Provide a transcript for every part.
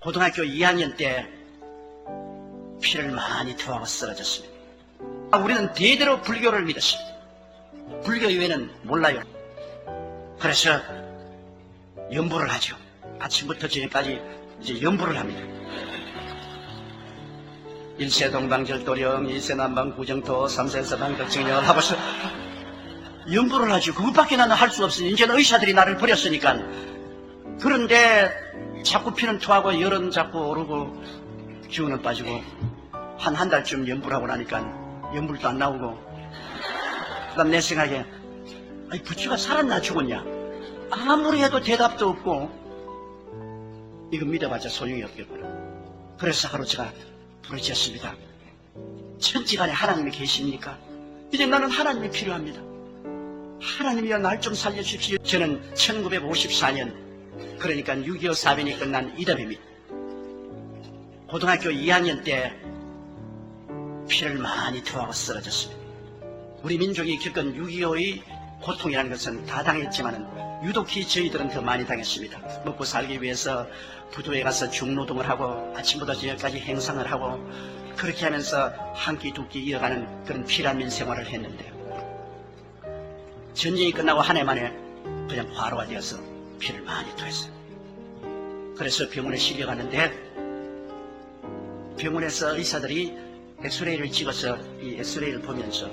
고등학교 2학년 때 피를 많이 토하고 쓰러졌습니다. 아, 우리는 대대로 불교를 믿었습니다. 불교 이외에는 몰라요. 그래서 연부를 하죠. 아침부터 저녁까지 이제 연부를 합니다. 일세 동방절도령, 이세 남방 구정토, 삼세 서방 덕정령을 하고서 연부를 하죠. 그것밖에 나는 할 수 없으니 이제는 의사들이 나를 버렸으니까 그런데 자꾸 피는 토하고 열은 자꾸 오르고 기운은 빠지고 한 한 달쯤 연불 하고 나니까 연불도 안 나오고. 그다음 내 생각에 아니 부처가 살았나 죽었냐? 아무리 해도 대답도 없고. 이거 믿어봤자 소용이 없겠구나. 그래서 하루 제가 부르짖었습니다. 천지간에 하나님이 계십니까? 이제 나는 하나님이 필요합니다. 하나님이여 날 좀 살려주십시오. 저는 1954년 그러니까 6.25 사변이 끝난 이듬해입니다. 고등학교 2학년 때 피를 많이 토하고 쓰러졌습니다. 우리 민족이 겪은 6.25의 고통이라는 것은 다 당했지만 유독히 저희들은 더 많이 당했습니다. 먹고 살기 위해서 부두에 가서 중노동을 하고 아침부터 저녁까지 행상을 하고 그렇게 하면서 한 끼 두 끼 이어가는 그런 피란민 생활을 했는데요. 전쟁이 끝나고 한 해 만에 그냥 화로가 되어서 피를 많이 토했어요. 그래서 병원에 실려갔는데 병원에서 의사들이 엑스레이를 찍어서 이 엑스레이를 보면서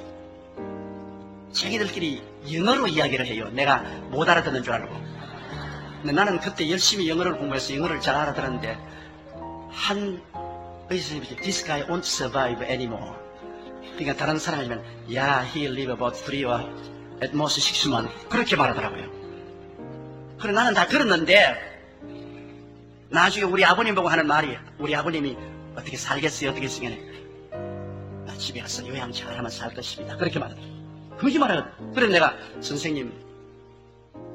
자기들끼리 영어로 이야기를 해요. 내가 못 알아듣는 줄 알고. 근데 나는 그때 열심히 영어를 공부해서 영어를 잘 알아들었는데 한 의사님이 This guy won't survive anymore. 그러니까 다른 사람이면 Yeah, he'll live about three or at most six months. 그렇게 말하더라고요. 그래 나는 다 들었는데 나중에 우리 아버님 보고 하는 말이 우리 아버님이 어떻게 살겠어요? 어떻게 쓰겠네 나 집에 가서 요양 잘하면 살 것입니다. 그렇게 말하더라고요 거짓말하거든. 그래 내가 선생님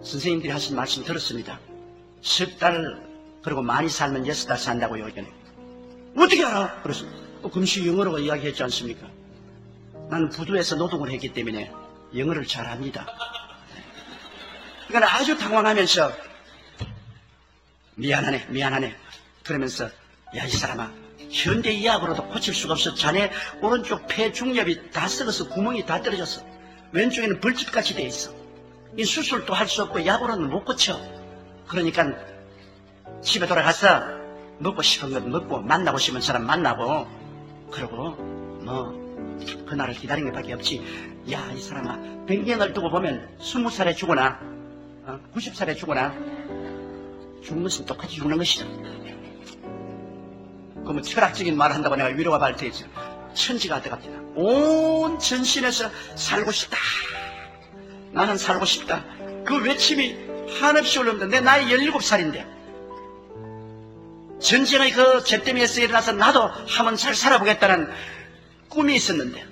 선생님들이 하신 말씀 들었습니다. 석 달 그리고 많이 살면 여섯 달 산다고요 이거는 어떻게 알아? 그래서 또 금시 영어로 이야기했지 않습니까? 나는 부두에서 노동을 했기 때문에 영어를 잘합니다 그러니까 아주 당황하면서 미안하네 미안하네. 그러면서 야 이 사람아 현대 의학으로도 고칠 수가 없어. 자네 오른쪽 폐 중엽이 다 썩어서 구멍이 다 떨어졌어. 왼쪽에는 벌집같이 돼 있어. 이 수술도 할 수 없고 약으로는 못 고쳐. 그러니까 집에 돌아가서 먹고 싶은 것 먹고 만나고 싶은 사람 만나고 그러고 뭐 그날을 기다리는 것밖에 없지. 야 이 사람아 백년을 두고 보면 스무 살에 죽거나 어, 90살에 죽거나 죽는 것은 똑같이 죽는 것이다. 그러면 철학적인 말을 한다고 내가 위로가 발태했죠. 천지가 되갑니다. 온 전신에서 살고 싶다. 나는 살고 싶다. 그 외침이 한없이 올라옵니다. 내 나이 17살인데. 전쟁의 그 잿더미에서 일어나서 나도 한번 잘 살아보겠다는 꿈이 있었는데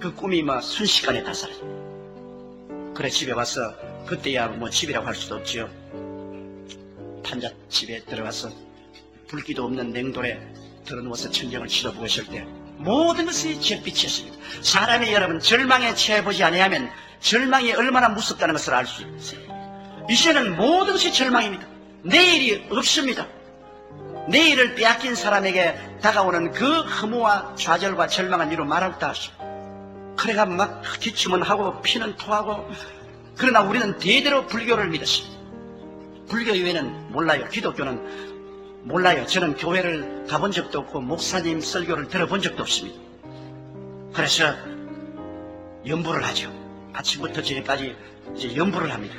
그 꿈이 뭐 순식간에 다 사라져. 그래 집에 와서 그때야 뭐 집이라고 할 수도 없지요. 판자 집에 들어가서 불기도 없는 냉돌에 들어누워서 천정을 치러보고 있을 때 모든 것이 잿빛이었습니다. 사람이 여러분 절망에 처해보지 아니하면 절망이 얼마나 무섭다는 것을 알 수 있어요. 이제는 모든 것이 절망입니다. 내일이 없습니다. 내일을 빼앗긴 사람에게 다가오는 그 허무와 좌절과 절망은 이루 말할 다 하시오. 그래가 막 기침은 하고 피는 토하고 그러나 우리는 대대로 불교를 믿었습니다. 불교 이외에는 몰라요. 기독교는 몰라요. 저는 교회를 가본 적도 없고 목사님 설교를 들어본 적도 없습니다. 그래서 연부를 하죠. 아침부터 저녁까지 이제 연부를 합니다.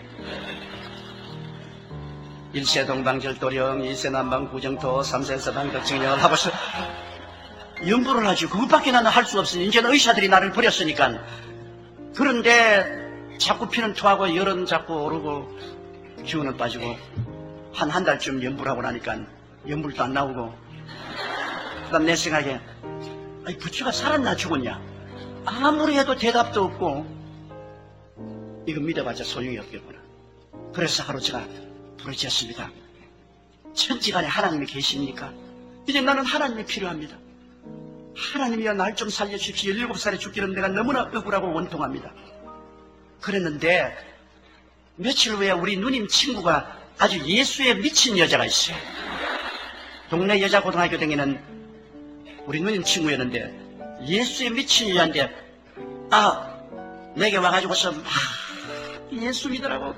일세 동방절도령, 이세 남방 구정토, 삼세 서방 덕정령을 하고서 연부를 하죠. 그것밖에 나는 할 수 없으니 이제는 의사들이 나를 버렸으니까. 그런데 자꾸 피는 토하고 열은 자꾸 오르고 기운은 빠지고 한 한 달쯤 연불 하고 나니까 연불도 안 나오고. 그다음 내 생각에 아니 부처가 살았나 죽었냐? 아무리 해도 대답도 없고. 이거 믿어봤자 소용이 없겠구나. 그래서 하루 제가 부르짖었습니다. 천지간에 하나님이 계십니까? 이제 나는 하나님이 필요합니다 하나님이여 날 좀 살려주십시오 17살에 죽기는 내가 너무나 억울하고 원통합니다 그랬는데 며칠 후에 우리 누님 친구가 아주 예수에 미친 여자가 있어요. 동네 여자 고등학교 다니는 우리 누님 친구였는데 예수에 미친 여자인데 아 내게 와가지고서 막 예수 믿으라고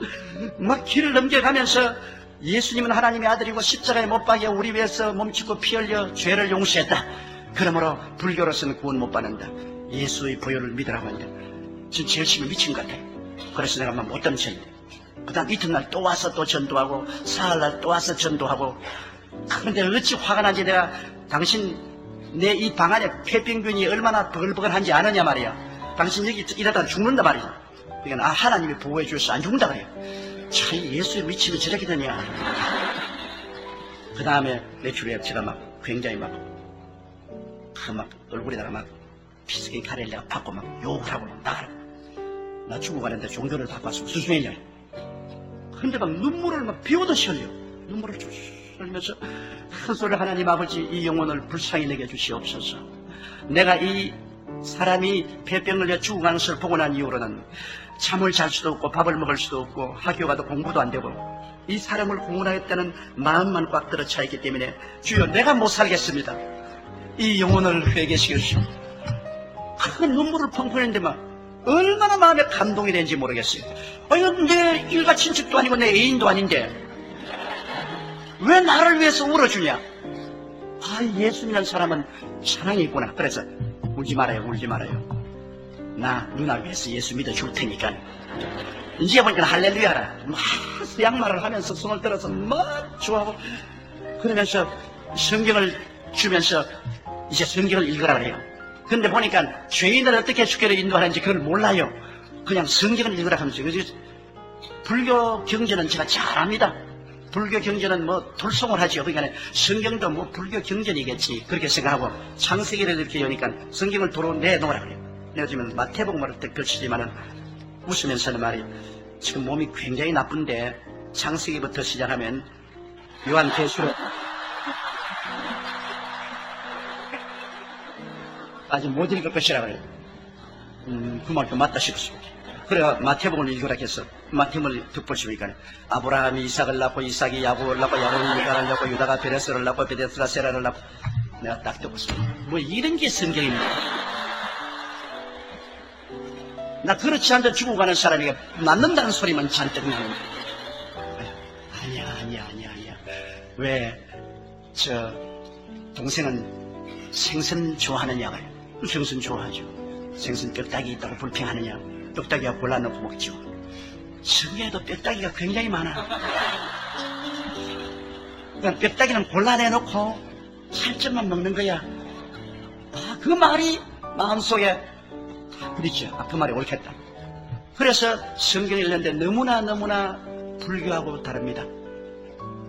막 길을 넘겨가면서 예수님은 하나님의 아들이고 십자가에 못 박여 우리 위해서 몸짓고 피 흘려 죄를 용서했다. 그러므로 불교로서는 구원 못 받는다. 예수의 보혈을 믿으라고 한다. 지금 제일 심히 미친 것 같아. 그래서 내가 막 못던 쳤는데 그 다음 이튿날 또 와서 또 전도하고 사흘날 또 와서 전도하고 그런데 어찌 화가 나지 내가 당신 내 이 방 안에 폐병균이 얼마나 버글버글한지 아느냐 말이야. 당신 여기 일하다가 죽는다 말이야. 그러니까 아 하나님이 보호해 주셔서 안 죽는다 그래요. 참 예수의 미치면 저렇게 되냐. 그 다음에 내 주위에 제가 막 굉장히 막, 그막 얼굴에다가 막 피스케 가래를 내가 받고 막 욕을 하고 막 나가라. 나 죽어가는데 종교를 받고 왔으면 수수해냐. 근데 막 눈물을 막 비오듯이 흘려. 눈물을 쭉 흘리면서 큰 소리를 하나님 아버지 이 영혼을 불쌍히 내게 주시옵소서. 내가 이 사람이 폐병을 내 죽어가는 것을 보고 난 이후로는 잠을 잘 수도 없고 밥을 먹을 수도 없고 학교 가도 공부도 안 되고 이 사람을 구원하겠다는 마음만 꽉 들어차 있기 때문에 주여 내가 못 살겠습니다. 이 영혼을 회개시키시오. 큰 눈물을 펑펑 했는데 막 얼마나 마음에 감동이 되는지 모르겠어요. 아니 내 일가 친척도 아니고 내 애인도 아닌데 왜 나를 위해서 울어주냐? 아 예수님이라는 사람은 사랑이 있구나. 그래서 울지 말아요, 울지 말아요. 나 누나 위해서 예수 믿어 줄 테니까. 이제 보니까 할렐루야라. 막 양말을 하면서 손을 들어서 막 좋아하고 그러면서 성경을 주면서 이제 성경을 읽으라 그래요. 근데 보니까 죄인을 어떻게 주께로 인도하는지 그걸 몰라요. 그냥 성경을 읽으라 하면서 불교 경전은 제가 잘 압니다. 불교 경전은 뭐 돌송을 하지요. 그러니까 성경도 뭐 불교 경전이겠지. 그렇게 생각하고 창세기를 이렇게 여니까 성경을 도로 내놓으라 그래요. 내가 지금 마태복음을 때 글씨지만은 웃으면서 하는 말이 지금 몸이 굉장히 나쁜데 창세기부터 시작하면 요한 계수로 아직 못 읽을 것이라 그래요. 음, 그 말도 맞다 싶었습니다. 그래가 마태복음을 읽으라 해서 마태복음을 득볼시니까 아브라함이 이삭을 낳고 이삭이 야곱을 낳고 야곱이 유다를 낳고 유다가 베레스를 낳고 베레스가 세라를 낳고 내가 딱 듣었습니다. 뭐 이런 게 성경입니다. 나 그렇지 않다 죽어가는 사람이 맞는다는 소리만 잔뜩 나는데 아니야 아니야 아니야 아니야 왜 저 동생은 생선 좋아하느냐고요 생선 좋아하죠 생선 뼈다귀 있다고 불평하느냐 뼈다귀가 골라놓고 먹죠 성경에도 뼈다귀가 굉장히 많아 그러니까 뼈다귀는 골라내놓고 살점만 먹는 거야 아, 그 말이 마음속에 그렇죠. 아, 그 말이 옳겠다. 그래서 성경을 읽는데 너무나 너무나 불교하고 다릅니다.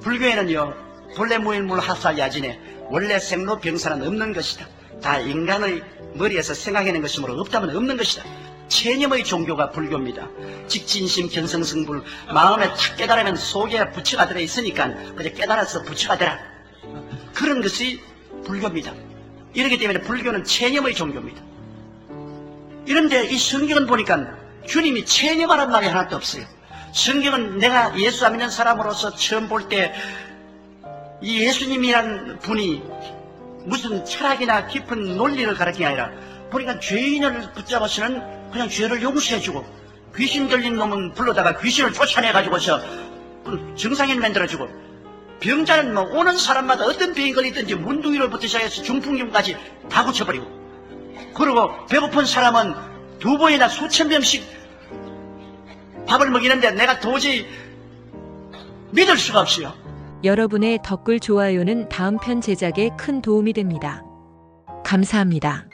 불교에는요, 본래 무일물 하사 야진에 원래 생로 병사는 없는 것이다. 다 인간의 머리에서 생각해낸 것이므로 없다면 없는 것이다. 체념의 종교가 불교입니다. 직진심, 견성승불, 마음에 탁 깨달으면 속에 부처가 들어 있으니까 그저 깨달아서 부처가 되라. 그런 것이 불교입니다. 이렇기 때문에 불교는 체념의 종교입니다. 이런데 이 성경은 보니까 주님이 체념하라는 말이 하나도 없어요. 성경은 내가 예수 안 믿는 사람으로서 처음 볼 때 이 예수님이란 분이 무슨 철학이나 깊은 논리를 가르치는 게 아니라 보니까 죄인을 붙잡아서는 그냥 죄를 용서해주고 귀신 들린 놈은 불러다가 귀신을 쫓아내가지고서 정상인 만들어주고 병자는 뭐 오는 사람마다 어떤 병이 걸리든지 문둥이로부터 시작해서 중풍염까지 다 고쳐버리고 그리고 배고픈 사람은 두 번이나 수천 병씩 밥을 먹이는데 내가 도저히 믿을 수가 없어요. 여러분의 댓글 좋아요는 다음 편 제작에 큰 도움이 됩니다. 감사합니다.